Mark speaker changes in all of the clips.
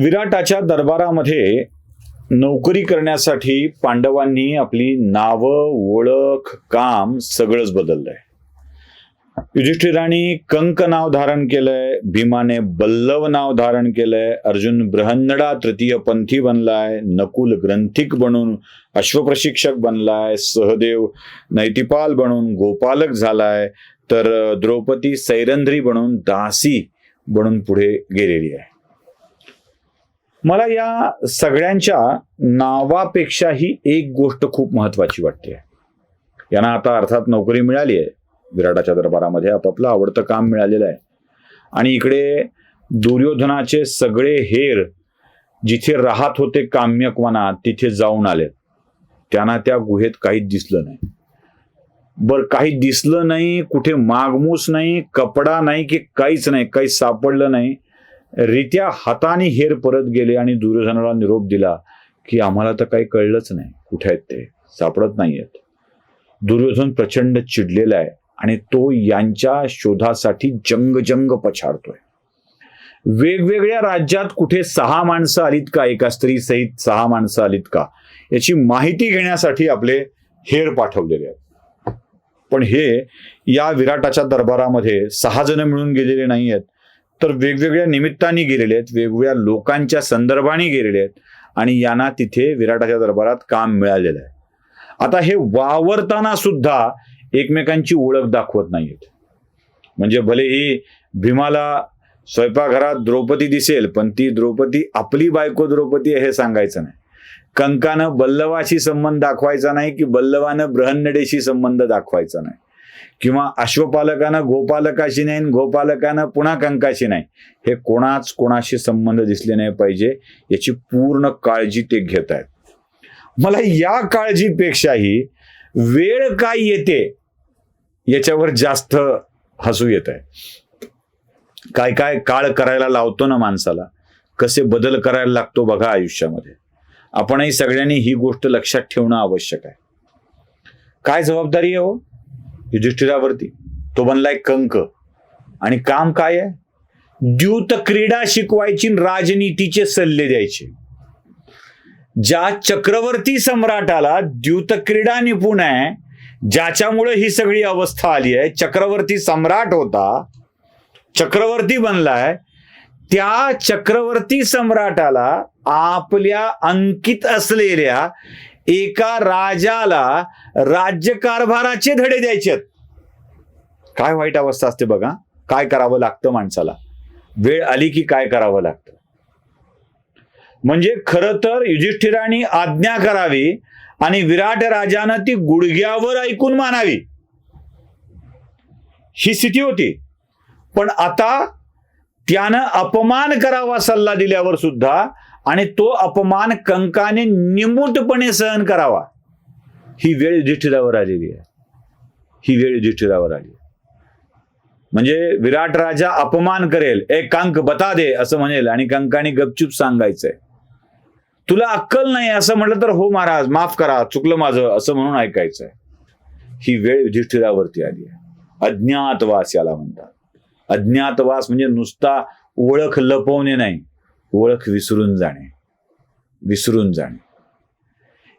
Speaker 1: विराटाच्या दरबारामध्ये नोकरी करण्यासाठी पांडवांनी आपली नावं ओळख काम सगळंच बदललंय. युधिष्ठिराने कंक नाव धारण केलंय भीमाने बल्लव नाव धारण केलंय अर्जुन बृहन्नडा तृतीय पंथी बनलाय नकुल ग्रंथिक बनून अश्वप्रशिक्षक बनलाय सहदेव नैतिपाल बनून गोपालक झालाय तर द्रौपदी सैरंध्री बनून दासी बनून पुढे गेलेली आहे. मला या सगळ्यांच्या नावापेक्षाही एक गोष्ट खूप महत्वाची वाटते. यांना आता अर्थात नोकरी मिळाली आहे. विराटाच्या दरबारामध्ये आपापलं आवडतं काम मिळालेलं आहे. आणि इकडे दुर्योधनाचे सगळे हेर जिथे राहत होते काम्यकवनात तिथे जाऊन आले. त्यांना त्या गुहेत काहीच दिसलं नाही. बर काही दिसलं नाही कुठे मागमूस नाही कपडा नाही की काहीच नाही काही सापडलं नाही. रित्या हाताने हेर परत गेले आणि दुर्योधनाला निरोप दिला की आम्हाला तर काही कळलंच नाही. कुठे आहेत ते? सापडत नाहीयेत. दुर्योधन प्रचंड चिडलेला आहे आणि तो यांच्या शोधासाठी जंग जंग पछाडतोय. वेगवेगळ्या राज्यात कुठे सहा माणसं आलीत का? एका स्त्री सहित सहा माणसं आलीत का? याची माहिती घेण्यासाठी आपले हेर पाठवलेले आहेत. पण हे या विराटाच्या दरबारामध्ये सहा जण मिळून गेलेले नाही आहेत तर वेगवेगळ्या निमित्ताने गेलेले आहेत वेगवेगळ्या लोकांच्या संदर्भाने गेलेले आहेत आणि यांना तिथे विराटाच्या दरबारात काम मिळालेलं आहे. आता हे वावरताना सुद्धा एकमेकांची ओळख दाखवत नाहीत म्हणजे भले ही भीमाला स्वयंपाकघरात द्रौपदी दिसेल पण ती द्रौपदी आपली बायको द्रौपदी आहे हे सांगायचं नाही. कंकानं बल्लवाशी संबंध दाखवायचा नाही की बल्लवानं बृहन्नडेशी संबंध दाखवायचा नाही. किंवा अश्वपालकानं गोपालकाशी नाही आणि गोपालकानं पुन्हा कंकाशी नाही. हे कोणाच कोणाशी संबंध दिसले नाही पाहिजे याची पूर्ण काळजी ते घेत आहेत. मला या काळजीपेक्षाही वेळ काय येते याच्यावर जास्त हसू येत आहे. काय काय काळ करायला लावतो ना माणसाला कसे बदल करायला लागतो बघा आयुष्यामध्ये. आपणही सगळ्यांनी ही गोष्ट लक्षात ठेवणं आवश्यक आहे. काय जबाबदारी आहे हो? युधिष्ठिरावरती. तो बनलाय कंक. आणि काम काय आहे? द्यूत क्रीडा शिकवायची राजनीतीचे सल्ले द्यायचे. ज्या चक्रवर्ती सम्राटाला द्यूत क्रीडा निपुण आहे ज्याच्यामुळे ही सगळी अवस्था आली आहे चक्रवर्ती सम्राट होता चक्रवर्ती बनलाय त्या चक्रवर्ती सम्राटाला आपल्या अंकित असलेल्या एका राजाला राज्यकारभाराचे धडे द्यायचे काय वाईट अवस्था असते बघा. काय करावं लागतं माणसाला? वेळ आली की काय करावं लागतं? म्हणजे खरं तर युधिष्ठिराने आज्ञा करावी आणि विराट राजानं ती गुडघ्यावर ऐकून मानावी. ही स्थिती होती. पण आता त्यानं अपमान करावा सल्ला दिल्यावर सुद्धा आणि तो अपमान कंकाने निमूटपणे सहन करावा. ही वेळ युधिष्ठिरावर आलेली आहे. ही वेळ युधिष्ठिरावर आली म्हणजे विराट राजा अपमान करेल. ए कंक बता दे असं म्हणेल आणि कंकाने गपचूप सांगायचंय. तुला अक्कल नाही असं म्हटलं तर हो महाराज माफ करा चुकलं माझं असं म्हणून ऐकायचंय. ही वेळ युधिष्ठिरावरती आली आहे. अज्ञातवास याला म्हणतात. अज्ञातवास म्हणजे नुसता ओळख लपवणे नाही. ओळख विसरून जाणे. विसरून जाणे.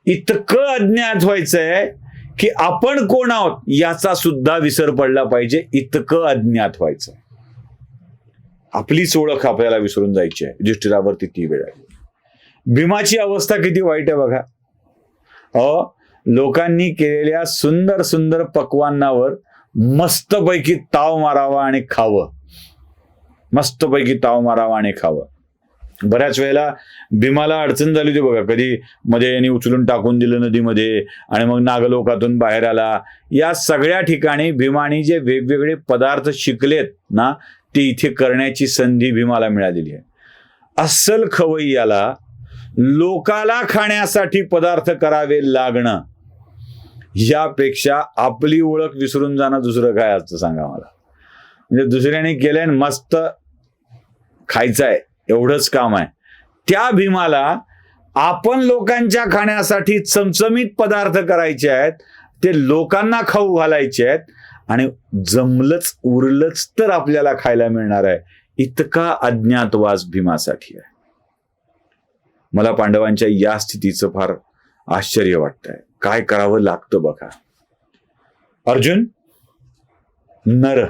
Speaker 1: इतकं अज्ञात व्हायचंय की आपण कोण आहोत याचा सुद्धा विसर पडला पाहिजे. इतकं अज्ञात व्हायचंय. आपलीच ओळख आपल्याला विसरून जायची आहे. युधिष्ठिरावरती ती वेळ आहे. भीमाची अवस्था किती वाईट आहे बघा. अ लोकांनी केलेल्या सुंदर सुंदर पक्वांनावर मस्तपैकी ताव मारावा आणि खावं. मस्तपैकी ताव मारावा आणि खावं. बऱ्याच वेळेला भीमाला अडचण झाली होती बघा. कधी मध्ये यांनी उचलून टाकून दिलं नदीमध्ये आणि मग नागलोकातून बाहेर आला. या सगळ्या ठिकाणी भीमाने जे वेगवेगळे पदार्थ शिकलेत ना ते इथे करण्याची संधी भीमाला मिळालेली आहे. अस्सल खवय्याला लोकाला खाण्यासाठी पदार्थ करावे लागणं यापेक्षा आपली ओळख विसरून जाणं दुसरं काय असतं सांगा मला. म्हणजे दुसऱ्याने केलंय आणि मस्त खायचं आहे एवढंच काम आहे. त्या भीमाला आपण लोकांच्या खाण्यासाठी चमचमीत पदार्थ करायचे आहेत ते लोकांना खाऊ घालायचे आहेत आणि जमलंच उरलंच तर आपल्याला खायला मिळणार आहे. इतका अज्ञातवास भीमासाठी आहे. मला पांडवांच्या या स्थितीचं फार आश्चर्य वाटतंय. काय करावं लागतं बघा. अर्जुन नर.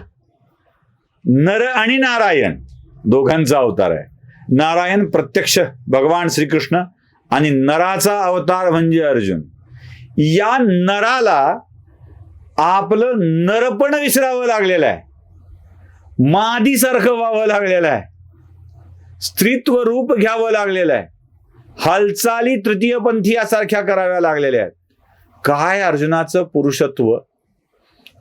Speaker 1: नर आणि नारायण दोघांचा अवतार आहे. नारायण प्रत्यक्ष भगवान श्रीकृष्ण आणि नराचा अवतार म्हणजे अर्जुन. या नराला आपलं नरपण विसरावं लागलेलं आहे. मादीसारखं व्हावं लागलेलं आहे. स्त्रीत्व रूप घ्यावं लागलेलं आहे. हालचाली तृतीयपंथी यासारख्या कराव्या लागलेल्या आहेत. काय अर्जुनाचं पुरुषत्व?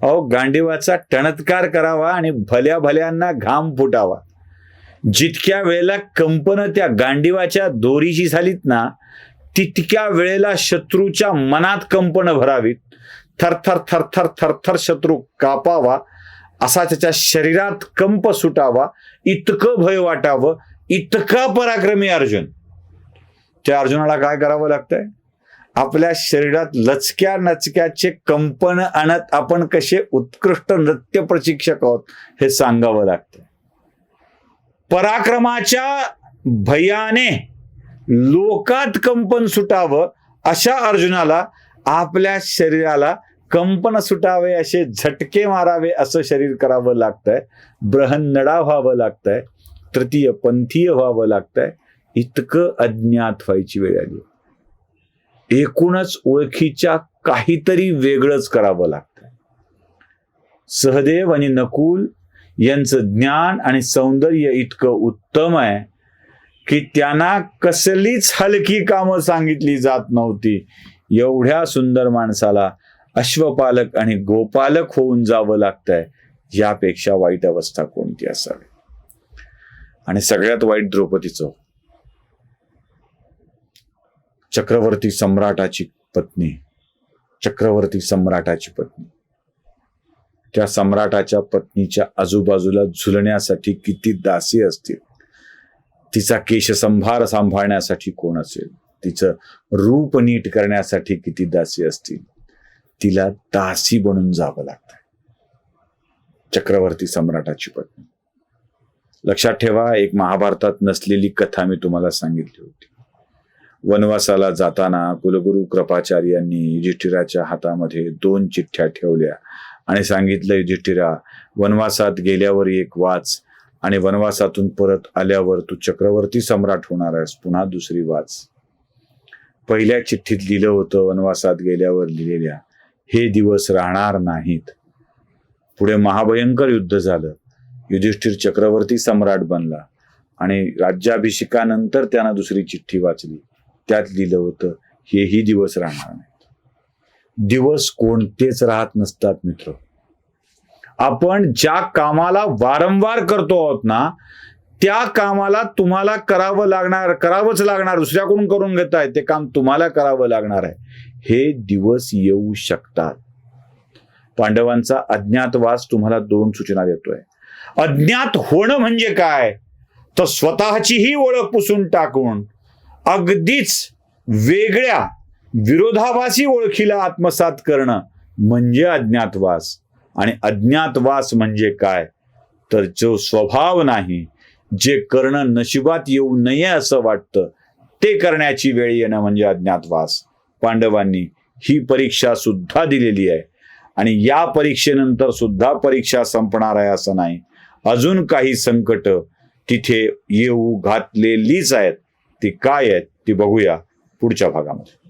Speaker 1: अहो गांडीवाचा टणत्कार करावा आणि भल्या भल्यांना घाम फुटावा. जितक्या वेळेला कंपनं त्या गांडीवाच्या दोरीची झालीत ना तितक्या वेळेला शत्रूच्या मनात कंपन भरावीत. थरथर थरथर थरथर शत्रू कापावा असा त्याच्या शरीरात कंप सुटावा इतकं भय वाटावं इतका पराक्रमी अर्जुन. त्या अर्जुनाला काय करावं लागतंय? आपल्या शरीरात लचक्या नचक्याचे कंपन आणत आपण कसे उत्कृष्ट नृत्य प्रशिक्षक आहोत हे सांगावं लागतं पराक्रमाच्या भयाने लोकात कंपन सुटावं अशा अर्जुनाला आपल्या शरीराला कंपन सुटावे असे झटके मारावे असं शरीर करावं लागतंय. ब्रहन्नडा व्हावं लागतंय. तृतीय पंथीय व्हावं लागतंय. इतकं अज्ञात व्हायची वेळ आली. एकूणच ओळखीच्या काहीतरी वेगळंच करावं लागतंय. सहदेव आणि नकुल यांचं ज्ञान आणि सौंदर्य इतकं उत्तम आहे की त्यांना कसलीच हलकी कामं सांगितली जात नव्हती. एवढ्या सुंदर माणसाला अश्वपालक आणि गोपालक होऊन जावं लागतंय. यापेक्षा वाईट अवस्था कोणती असावी? आणि सगळ्यात वाईट द्रौपदीचं. चक्रवर्ती सम्राटाची पत्नी. चक्रवर्ती सम्राटाची पत्नी. त्या सम्राटाच्या पत्नीच्या आजूबाजूला झुलण्यासाठी किती दासी असतील. तिचा केशसंभार सांभाळण्यासाठी कोण असेल? तिचं रूप नीट करण्यासाठी किती दासी असतील? तिला दासी बनून जावं लागतं चक्रवर्ती सम्राटाची पत्नी. लक्षात ठेवा एक महाभारतात नसलेली कथा मी तुम्हाला सांगितली होती. वनवासाला जाताना कुलगुरू कृपाचार्यांनी युधिष्ठिराच्या हातामध्ये दोन चिठ्ठ्या ठेवल्या आणि सांगितलं युधिष्ठिरा वनवासात गेल्यावर एक वाच आणि वनवासातून परत आल्यावर तू चक्रवर्ती सम्राट होणार आहेस पुन्हा दुसरी वाच. पहिल्या चिठ्ठीत लिहिलं होतं वनवासात गेल्यावर लिहिलेल्या हे दिवस राहणार नाहीत. पुढे महाभयंकर युद्ध झालं. युधिष्ठिर चक्रवर्ती सम्राट बनला आणि राज्याभिषेकानंतर त्यानं दुसरी चिठ्ठी वाचली. त्यात लिहिलं होतं हेही दिवस राहणार नाहीत. दिवस कोणतेच राहत नसतात मित्र. आपण ज्या कामाला वारंवार करतो आहोत ना त्या कामाला तुम्हाला करावं लागणार करावंच लागणार दुसऱ्याकडून करून घेताय ते काम तुम्हाला करावं लागणार आहे. हे दिवस येऊ शकतात. पांडवांचा अज्ञातवास तुम्हाला दोन सूचना देतोय. अज्ञात होणं म्हणजे काय? तर स्वतःचीही ओळख पुसून टाकून अगदीच वेगळ्या विरोधाभासी ओळखीला आत्मसात करणं म्हणजे अज्ञातवास. आणि अज्ञातवास म्हणजे काय? तर जो स्वभाव नाही जे करणं नशिबात येऊ नये असं वाटतं ते करण्याची वेळ येणं म्हणजे अज्ञातवास. पांडवांनी ही परीक्षा सुद्धा दिलेली आहे. आणि या परीक्षेनंतर सुद्धा परीक्षा संपणार आहे असं नाही. अजून काही संकट तिथे येऊ घातलेलीच आहेत. ती काय आहेत ती बघूया पुढच्या भागामध्ये.